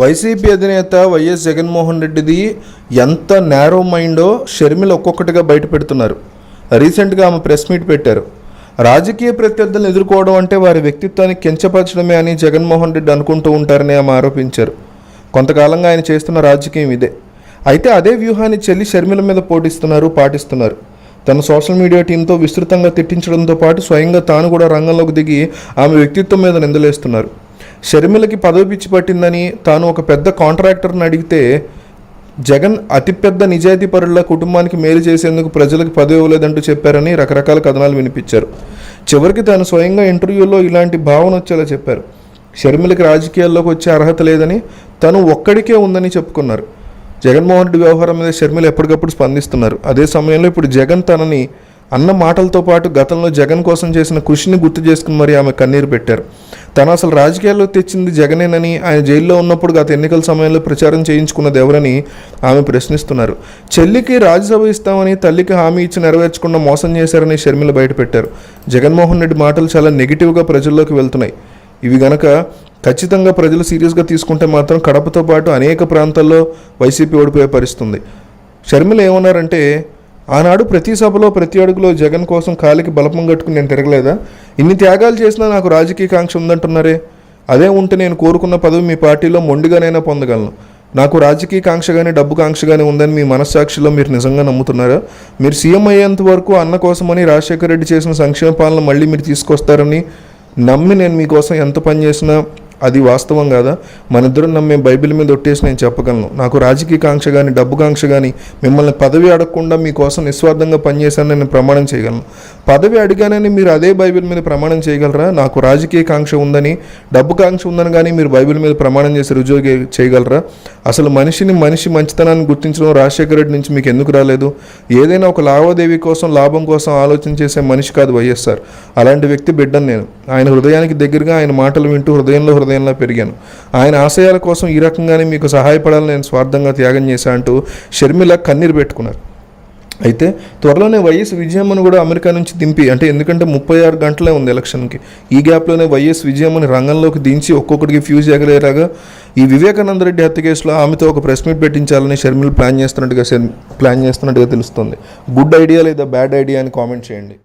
YCP అధినేత YS Jaganmohan రెడ్డిది ఎంత నేరో మైండో షర్మిల ఒక్కొక్కటిగా బయట పెడుతున్నారు. రీసెంట్గా ఆమె ప్రెస్ మీట్ పెట్టారు. రాజకీయ ప్రత్యర్థులను ఎదుర్కోవడం అంటే వారి వ్యక్తిత్వాన్ని కించపరచడమే అని జగన్మోహన్ రెడ్డి అనుకుంటూ ఉంటారని ఆమె ఆరోపించారు. కొంతకాలంగా ఆయన చేస్తున్న రాజకీయం ఇదే. అయితే అదే వ్యూహాన్ని చెల్లి షర్మిల మీద పోటీస్తున్నారు పాటిస్తున్నారు. తన సోషల్ మీడియా టీంతో విస్తృతంగా తిట్టించడంతో పాటు స్వయంగా తాను కూడా రంగంలోకి దిగి ఆమె వ్యక్తిత్వం మీద నిందలేస్తున్నారు. షర్మిలకి పదవి పిచ్చి పట్టిందని తాను ఒక పెద్ద కాంట్రాక్టర్ని అడిగితే జగన్ అతిపెద్ద నిజాయితీ పరుల కుటుంబానికి మేలు చేసేందుకు ప్రజలకు పదవి ఇవ్వలేదంటూ చెప్పారని రకరకాల కథనాలు వినిపించారు. చివరికి తాను స్వయంగా ఇంటర్వ్యూలో ఇలాంటి భావన వచ్చేలా చెప్పారు. షర్మిలకి రాజకీయాల్లోకి వచ్చే అర్హత లేదని తను ఒక్కడికే ఉందని చెప్పుకున్నారు. జగన్మోహన్ రెడ్డి వ్యవహారం మీద షర్మిల ఎప్పటికప్పుడు స్పందిస్తున్నారు. అదే సమయంలో ఇప్పుడు జగన్ తనని అన్న మాటలతో పాటు గతంలో జగన్ కోసం చేసిన కృషిని గుర్తు చేసుకుని మరి ఆమె కన్నీరు పెట్టారు. తను అసలు రాజకీయాల్లో తెచ్చింది జగనేనని ఆయన జైల్లో ఉన్నప్పుడు గత ఎన్నికల సమయంలో ప్రచారం చేయించుకున్నది ఎవరని ఆమె ప్రశ్నిస్తున్నారు. చెల్లికి రాజ్యసభ ఇస్తామని తల్లికి హామీ ఇచ్చి నెరవేర్చకుండా మోసం చేశారని షర్మిల బయటపెట్టారు. జగన్మోహన్ రెడ్డి మాటలు చాలా నెగిటివ్గా ప్రజల్లోకి వెళ్తున్నాయి. ఇవి గనక ఖచ్చితంగా ప్రజలు సీరియస్గా తీసుకుంటే మాత్రం కడపతో పాటు అనేక ప్రాంతాల్లో వైసీపీ ఓడిపోయే పరిస్థితుంది. షర్మిల ఏమన్నారంటే ఆనాడు ప్రతి సభలో ప్రతి అడుగులో జగన్ కోసం కాలికి బలపం కట్టుకుని నేను తిరగలేదా? ఇన్ని త్యాగాలు చేసినా నాకు రాజకీయ కాంక్ష ఉందంటున్నారే. అదే ఉంటే నేను కోరుకున్న పదవి మీ పార్టీలో మొండిగానైనా పొందగలను. నాకు రాజకీయ కాంక్ష కానీ డబ్బు కాంక్ష కానీ ఉందని మీ మనస్సాక్షిలో మీరు నిజంగా నమ్ముతున్నారా? మీరు సీఎం అయ్యేంత వరకు అన్న కోసమని రాజశేఖర రెడ్డి చేసిన సంక్షేమ పాలన మళ్ళీ మీరు తీసుకొస్తారని నమ్మి నేను మీకోసం ఎంత పని చేసినా అది వాస్తవం కాదా? మనిద్దరం నమ్మే బైబిల్ మీద ఒట్టేసి నేను చెప్పగలను. నాకు రాజకీయ కాంక్ష కానీ డబ్బు కాంక్ష కానీ మిమ్మల్ని పదవి అడగకుండా మీకోసం నిస్వార్థంగా పనిచేశానని నేను ప్రమాణం చేయగలను. పదవి అడిగానని మీరు అదే బైబిల్ మీద ప్రమాణం చేయగలరా? నాకు రాజకీయ కాంక్ష ఉందని డబ్బు కాంక్ష ఉందని కానీ మీరు బైబిల్ మీద ప్రమాణం చేసి రుజువు చేయగలరా? అసలు మనిషిని మనిషి మంచితనాన్ని గుర్తించడం రాజశేఖర రెడ్డి నుంచి మీకు ఎందుకు రాలేదు? ఏదైనా ఒక లావాదేవీ కోసం లాభం కోసం ఆలోచన చేసే మనిషి కాదు వైఎస్ఆర్. అలాంటి వ్యక్తి బిడ్డను నేను. ఆయన హృదయానికి దగ్గరగా ఆయన మాటలు వింటూ హృదయంలో హృదయంలో పెరిగాను. ఆయన ఆశయాల కోసం ఈ రకంగానే మీకు సహాయపడాలని నేను స్వార్థంగా త్యాగం చేశా అంటూ షర్మిల కన్నీరు పెట్టుకున్నారు. అయితే త్వరలోనే వైఎస్ విజయమ్మను కూడా అమెరికా నుంచి దింపి అంటే ఎందుకంటే ముప్పై ఆరు గంటలే ఉంది ఎలక్షన్కి. ఈ గ్యాప్లోనే వైఎస్ విజయమ్మని రంగంలోకి దించి ఒక్కొక్కడికి ఫ్యూజ్ ఎగలేరాగా ఈ వివేకానంద రెడ్డి హత్య కేసులో ఆమెతో ఒక ప్రెస్ మీట్ పెట్టించాలని షర్మిల్ ప్లాన్ చేస్తున్నట్టుగా ప్లాన్ చేస్తున్నట్టుగా తెలుస్తుంది. గుడ్ ఐడియా లేదా బ్యాడ్ ఐడియా అని కామెంట్ చేయండి.